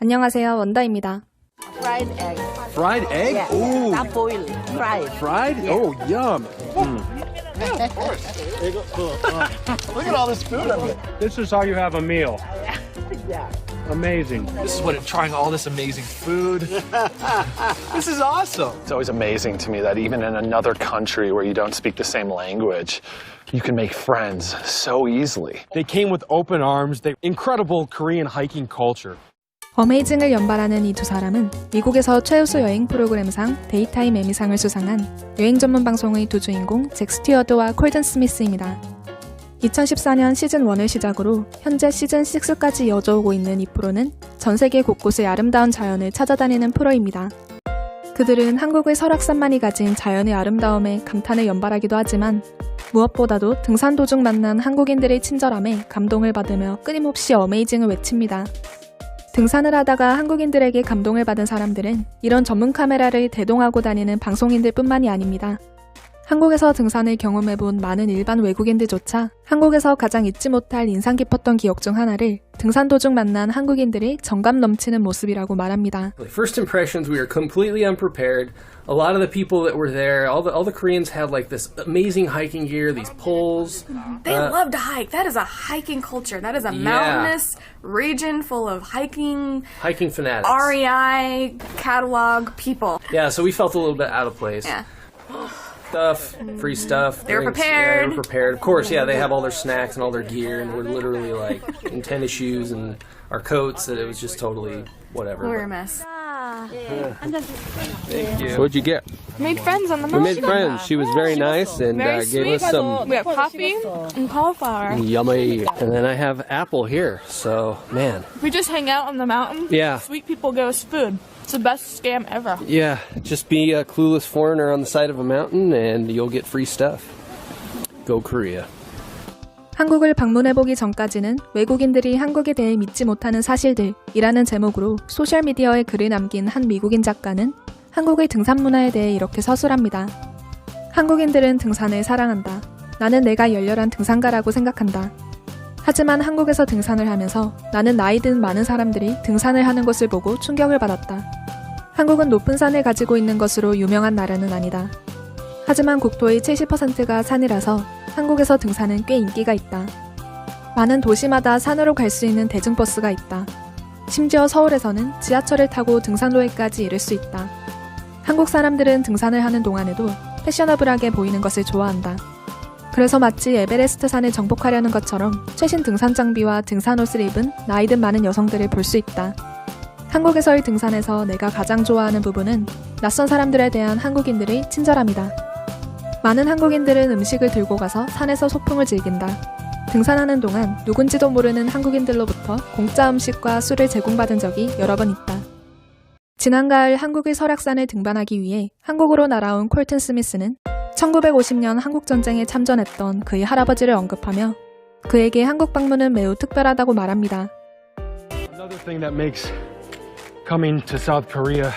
안녕하세요. 원다입니다. fried egg. Fried egg? Yeah. Ooh. Not boiled, fried. Fried? Oh, yum. Look at all this food I'm getting. This is how you have a meal. Yeah. Amazing. This is what it, trying all this amazing food. this is awesome. It's always amazing to me that even in another country where you don't speak the same language, you can make friends so easily. They came with open arms. They incredible Korean hiking culture. 어메이징을 연발하는 이 두 사람은 미국에서 최우수 여행 프로그램상 데이타임 에미상을 수상한 여행 전문 방송의 두 주인공 잭 스튜어드와 콜든 스미스입니다. 2014년 시즌 1을 시작으로 현재 시즌 6까지 이어져오고 있는 이 프로는 전 세계 곳곳의 아름다운 자연을 찾아다니는 프로입니다. 그들은 한국의 설악산만이 가진 자연의 아름다움에 감탄을 연발하기도 하지만 무엇보다도 등산 도중 만난 한국인들의 친절함에 감동을 받으며 끊임없이 어메이징을 외칩니다. 등산을 하다가 한국인들에게 감동을 받은 사람들은 이런 전문 카메라를 대동하고 다니는 방송인들 뿐만이 아닙니다. 한국에서 등산을 경험해본 많은 일반 외국인들조차 한국에서 가장 잊지 못할 인상 깊었던 기억 중 하나를 등산 도중 만난 한국인들의 정감 넘치는 모습이라고 말합니다. First impressions, we were completely unprepared. A lot of the people that were there, all the all the Koreans had like this amazing hiking gear, these poles. They Uh, love to hike. That is a hiking culture. That is a Yeah. mountainous region full of hiking, hiking fanatics. REI catalog people. Yeah, so we felt a little bit out of place. Yeah. Stuff, free stuff. They were drinks, Yeah, prepared. they were prepared. Of course, yeah, they have all their snacks and all their gear, and we're literally like in tennis shoes and our coats. That it was just totally whatever. We were a mess. So what'd you get? Made friends on the mountain. We mountain. made friends. She was very nice and Very uh, gave us some We have coffee and cauliflower. yummy. And then I have apple here. So man, We just hang out on the mountain. Yeah. Sweet people give us food. It's the best scam ever. yeah, just be a clueless foreigner on the side of a mountain and you'll get free stuff. Go Korea. 한국을 방문해보기 전까지는 외국인들이 한국에 대해 믿지 못하는 사실들이라는 제목으로 소셜미디어에 글을 남긴 한 미국인 작가는 한국의 등산 문화에 대해 이렇게 서술합니다. 한국인들은 등산을 사랑한다. 나는 내가 열렬한 등산가라고 생각한다. 하지만 한국에서 등산을 하면서 나는 나이 든 많은 사람들이 등산을 하는 것을 보고 충격을 받았다. 한국은 높은 산을 가지고 있는 것으로 유명한 나라는 아니다. 하지만 국토의 70%가 산이라서 한국에서 등산은 꽤 인기가 있다. 많은 도시마다 산으로 갈 수 있는 대중버스가 있다. 심지어 서울에서는 지하철을 타고 등산로에까지 이를 수 있다. 한국 사람들은 등산을 하는 동안에도 패셔너블하게 보이는 것을 좋아한다. 그래서 마치 에베레스트 산을 정복하려는 것처럼 최신 등산 장비와 등산 옷을 입은 나이든 많은 여성들을 볼 수 있다. 한국에서의 등산에서 내가 가장 좋아하는 부분은 낯선 사람들에 대한 한국인들의 친절함이다. 많은 한국인들은 음식을 들고 가서 산에서 소풍을 즐긴다. 등산하는 동안 누군지도 모르는 한국인들로부터 공짜 음식과 술을 제공받은 적이 여러 번 있다. 지난 가을 한국의 설악산을 등반하기 위해 한국으로 날아온 콜튼 스미스는 1950년 한국전쟁에 참전했던 그의 할아버지를 언급하며 그에게 한국 방문은 매우 특별하다고 말합니다. Another thing that makes coming to South Korea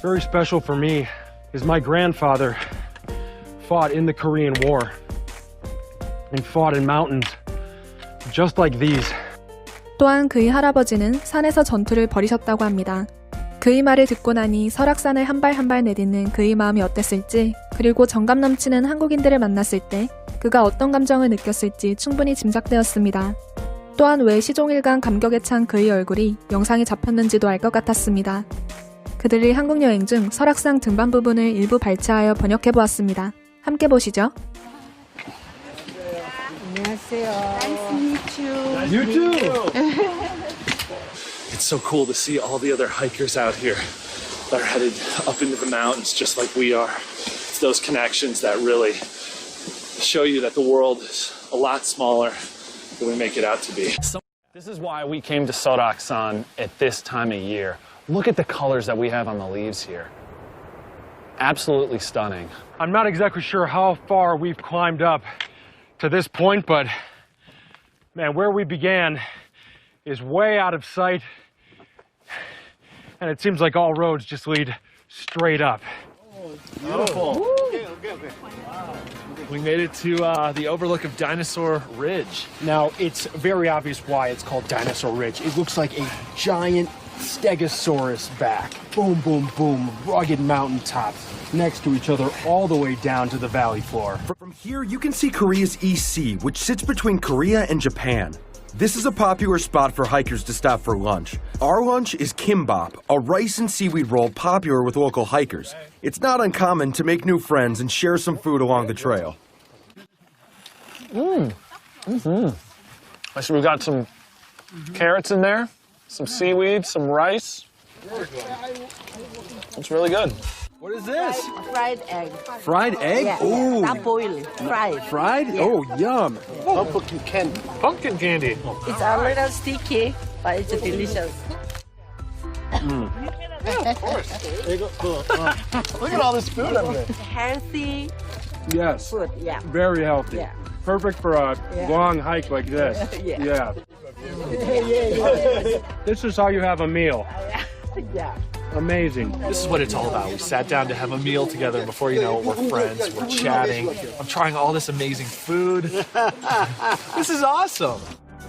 very special for me is my grandfather fought in the Korean War and fought in mountains just like these. 또한 그의 할아버지는 산에서 전투를 벌이셨다고 합니다. 그의 말을 듣고 나니 설악산을 한 발 한 발 내딛는 그의 마음이 어땠을지, 그리고 정감 넘치는 한국인들을 만났을 때 그가 어떤 감정을 느꼈을지 충분히 짐작되었습니다. 또한 왜 시종일관 감격에 찬 그의 얼굴이 영상에 잡혔는지도 알 것 같았습니다. 그들의 한국 여행 중 설악산 등반 부분을 일부 발췌하여 번역해 보았습니다. 함께 보시죠. You too. It's so cool to see all the other hikers out here that are headed up into the mountains just like we are. It's those connections that really show you that the world is a lot smaller than we make it out to be. This is why we came to Soraksan at this time of year. Look at the colors that we have on the leaves here. Absolutely stunning. I'm not exactly sure how far we've climbed up to this point, but man, where we began is way out of sight. And it seems like all roads just lead straight up. Oh, beautiful! We made it to uh, the overlook of Dinosaur Ridge. Now, it's very obvious why it's called Dinosaur Ridge. It looks like a giant Stegosaurus back. Boom, boom, boom. Rugged mountaintops next to each other all the way down to the valley floor. From here, you can see Korea's East Sea, which sits between Korea and Japan. This is a popular spot for hikers to stop for lunch. Our lunch is kimbap, a rice and seaweed roll popular with local hikers. It's not uncommon to make new friends and share some food along the trail. Mm. Mm-hmm. So we've got some carrots in there, some seaweed, some rice. It's really good. What is this? Fried egg. Fried egg? Yeah. Ooh. Not boiled. Fried. Fried? Yeah. Oh, yum. Pumpkin candy. Pumpkin candy. It's a little sticky, but it's delicious. Of course. Look at all this food up there. Healthy Yes, food. Yeah. very healthy. Yeah. Perfect for a Yeah. long hike like this. yeah. Yeah. This is how you have a meal. Yeah. Amazing. This is what it's all about. We sat down to have a meal together. Before you know it, we're friends. We're chatting. I'm trying all this amazing food. this is awesome.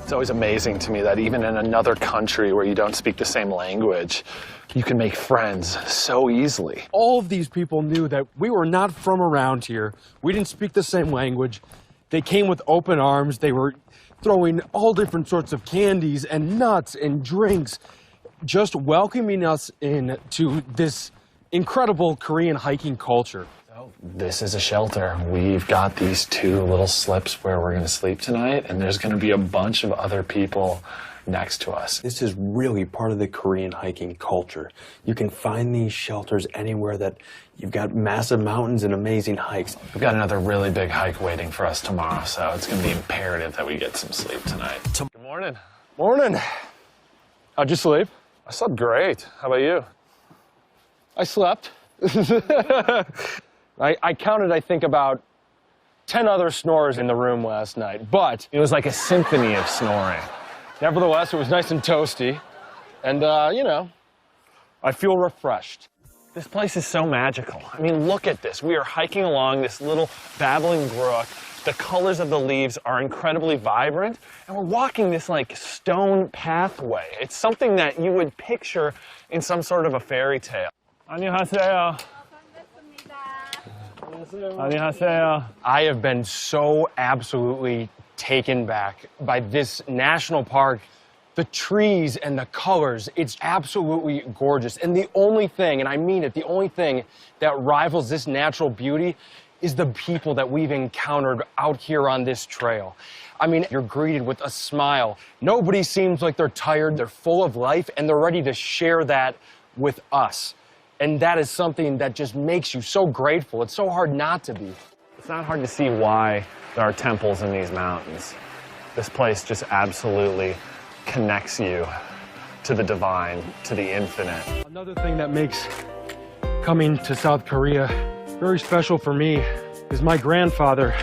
It's always amazing to me that even in another country where you don't speak the same language, you can make friends so easily. All of these people knew that we were not from around here. We didn't speak the same language. They came with open arms. They were throwing all different sorts of candies and nuts and drinks, just welcoming us in to this incredible Korean hiking culture. This is a shelter. We've got these two little slips where we're going to sleep tonight, and there's going to be a bunch of other people next to us. This is really part of the Korean hiking culture. You can find these shelters anywhere that you've got massive mountains and amazing hikes. We've got another really big hike waiting for us tomorrow, so it's going to be imperative that we get some sleep tonight. Good morning. Morning. How'd you sleep? I slept great. How about you? I slept. I, I counted, I think, about 10 other snores in the room last night, but It was like a symphony of snoring. nevertheless, it was nice and toasty. And, uh, you know, I feel refreshed. This place is so magical. I mean, look at this. We are hiking along this little babbling brook. The colors of the leaves are incredibly vibrant, and we're walking this like stone pathway. It's something that you would picture in some sort of a fairy tale. 안녕하세요. 안녕하세요. I have been so absolutely taken back by this national park. The trees and the colors, it's absolutely gorgeous. And the only thing, and I mean it, the only thing that rivals this natural beauty is the people that we've encountered out here on this trail. I mean, you're greeted with a smile. Nobody seems like they're tired, they're full of life, and they're ready to share that with us. And that is something that just makes you so grateful. It's so hard not to be. It's not hard to see why there are temples in these mountains. This place just absolutely connects you to the divine, to the infinite. Another thing that makes coming to South Korea very special for me is my grandfather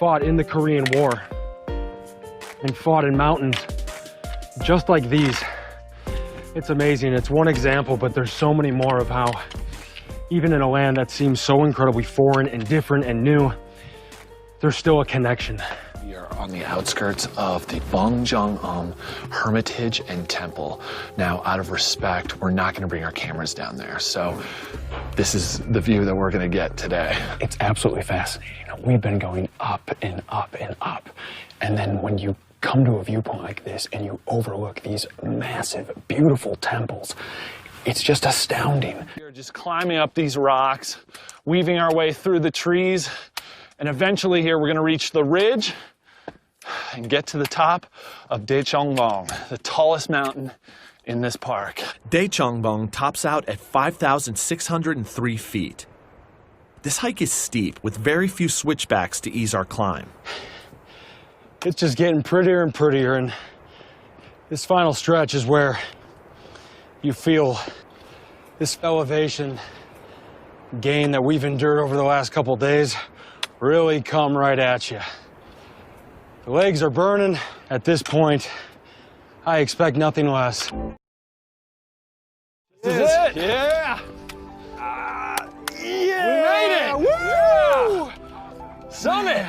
fought in the Korean War and fought in mountains just like these. It's amazing. It's one example, but there's so many more of how, even in a land that seems so incredibly foreign and different and new, there's still a connection. We are on the outskirts of the Bongjong-um Hermitage and Temple. Now, out of respect, we're not going to bring our cameras down there. So, this is the view that we're going to get today. It's absolutely fascinating. We've been going up and up and up. And then when you come to a viewpoint like this and you overlook these massive, beautiful temples, it's just astounding. We're just climbing up these rocks, weaving our way through the trees, and eventually here we're going to reach the ridge and get to the top of Daechongbong, the tallest mountain in this park. Daechongbong tops out at 5,603 feet. This hike is steep, with very few switchbacks to ease our climb. It's just getting prettier and prettier, and this final stretch is where you feel this elevation gain that we've endured over the last couple days really come right at you. The legs are burning. At this point, I expect nothing less. This is it. Yeah. yeah. We made it. Woo! Summit.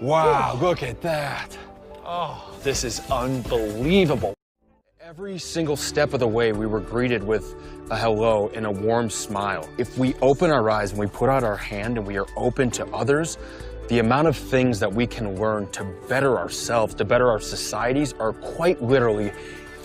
Wow, look at that. Oh, this is unbelievable. Every single step of the way, we were greeted with a hello and a warm smile. If we open our eyes and we put out our hand and we are open to others, the amount of things that we can learn to better ourselves, to better our societies, are quite literally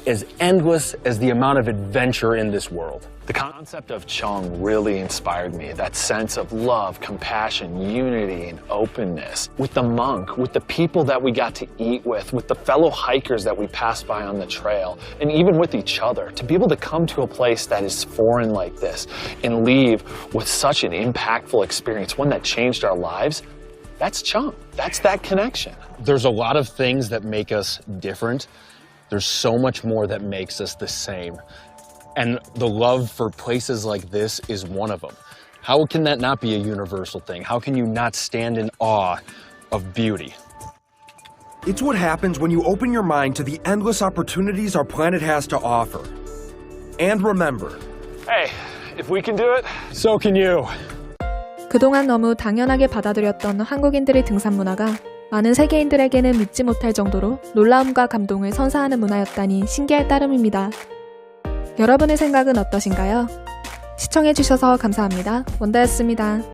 as endless as the amount of adventure in this world. The concept of Chung really inspired me. That sense of love, compassion, unity, and openness. With the monk, with the people that we got to eat with, with the fellow hikers that we passed by on the trail, and even with each other. To be able to come to a place that is foreign like this and leave with such an impactful experience, one that changed our lives, that's Chung. That's that connection. There's a lot of things that make us different. There's so much more that makes us the same. And the love for places like this is one of them. How can that not be a universal thing? How can you not stand in awe of beauty? It's what happens when you open your mind to the endless opportunities our planet has to offer. And remember, Hey, if we can do it, so can you. 그동안 너무 당연하게 받아들였던 한국인들의 등산 문화가 많은 세계인들에게는 믿지 못할 정도로 놀라움과 감동을 선사하는 문화였다니 신기할 따름입니다. 여러분의 생각은 어떠신가요? 시청해주셔서 감사합니다. 원다였습니다.